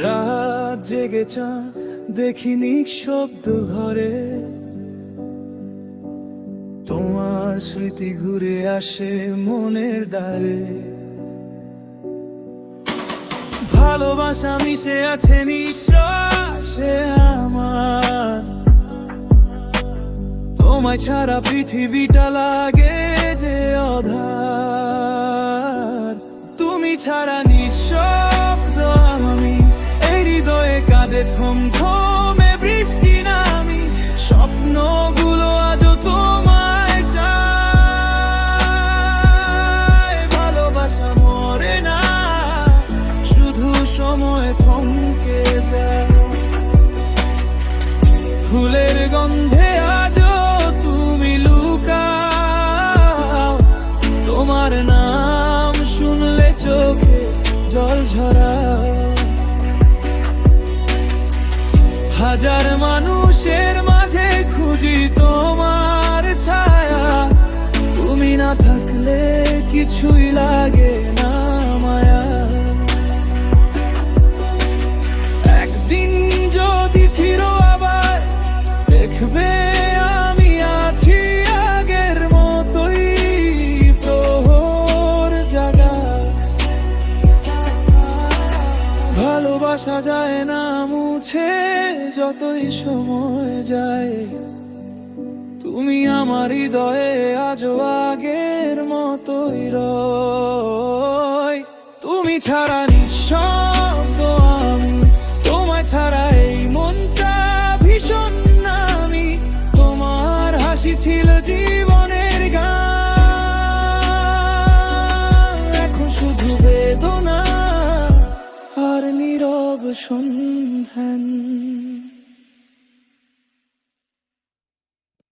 থাকে চা, দেখি নিঃশব্দ ঘরে। তোমার স্মৃতি ঘুরে আসে মনের দ্বারে। ভালোবাসা মিশে আছে নিঃশ্বাসে আমার। তোমায় ছাড়া পৃথিবীটা লাগে যে অধার। তুমি ছাড়া থমকে যায় ফুলের গন্ধে আজও তুমি লুকাও। তোমার নাম শুনলে চোখে জল ঝরাও। হাজার মানুষের মাঝে খুঁজি তোমার ছায়া। তুমি না থাকলে কিছুই লাগে ভালোবাসা যায় না মুছে, যতই সময় যায়। তুমি আমার হৃদয়ে আজও আগের মতোই রয়। তুমি ছাড়া ชน